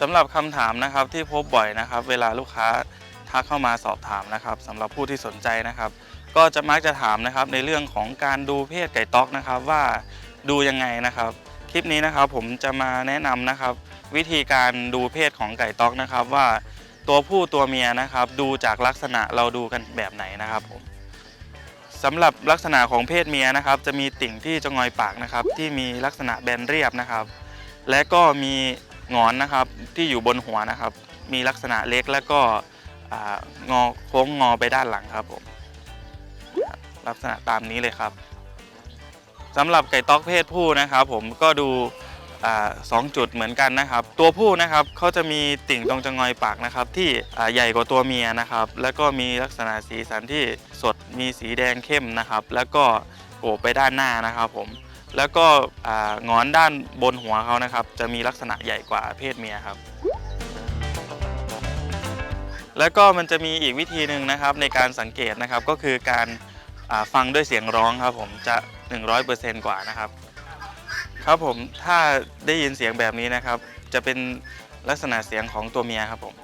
สำหรับคำถามนะครับที่พบบ่อยนะครับ เวลาลูกค้าทักเข้ามาสอบถามนะครับสำหรับผู้ที่สนใจนะครับ ก็จะมักจะถามนะครับในเรื่องของการดูเพศไก่ต๊อกนะครับ ว่าดูยังไงนะครับ คลิปนี้นะครับผมจะมาแนะนำนะครับ วิธีการดูเพศของไก่ต๊อกนะครับ ว่าตัวผู้ตัวเมียนะครับ ดูจากลักษณะเราดูกันแบบไหนนะครับผมสำหรับลักษณะของเพศเมียนะครับ จะมีติ่งที่จะงอยปากนะครับ ที่มีลักษณะแบนเรียบนะครับ และก็มี งอนนะครับที่อยู่บนหัวนะครับ มีลักษณะเล็กและก็องอโค้งงอไปด้านหลังครับผมลักษณะตามนี้เลยครับสำหรับไก่ต๊อกเพศผู้นะครับ ผมก็ดูสองจุดเหมือนกันนะครับ ตัวผู้นะครับเขาจะมีติ่งตรงจงอยปากนะครับ ที่ใหญ่กว่าตัวเมียนะครับ แล้วก็มีลักษณะสีสันที่สดมีสีแดงเข้มนะครับ แล้วก็โอบไปด้านหน้านะครับผม แล้วก็งอนด้านบนหัวเขานะครับ จะมีลักษณะใหญ่กว่าเพศเมียครับ แล้วก็มันจะมีอีกวิธีหนึ่งนะครับในการสังเกตนะครับก็คือการฟังด้วยเสียงร้องครับผมจะ 100%กว่านะครับ ครับผมถ้าได้ยินเสียงแบบนี้นะครับ จะเป็นลักษณะเสียงของตัวเมียครับผม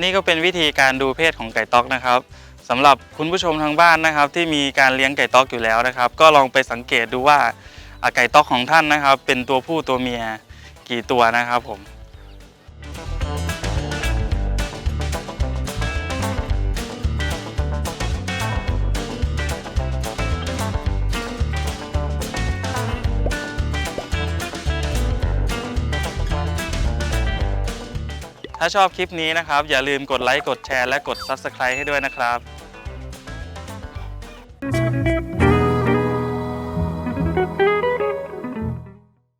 นี่ก็เป็นวิธีการดูเพศของไก่ต๊อกนะครับสำหรับคุณผู้ชมทางบ้านนะครับ ที่มีการเลี้ยงไก่ต๊อกอยู่แล้วนะครับ ก็ลองไปสังเกตดูว่าไก่ต๊อกของท่านนะครับ เป็นตัวผู้ตัวเมียกี่ตัวนะครับผม ถ้าชอบคลิปนี้นะครับ อย่าลืมกดไลค์กดแชร์และกด Subscribe ให้ด้วยนะครับ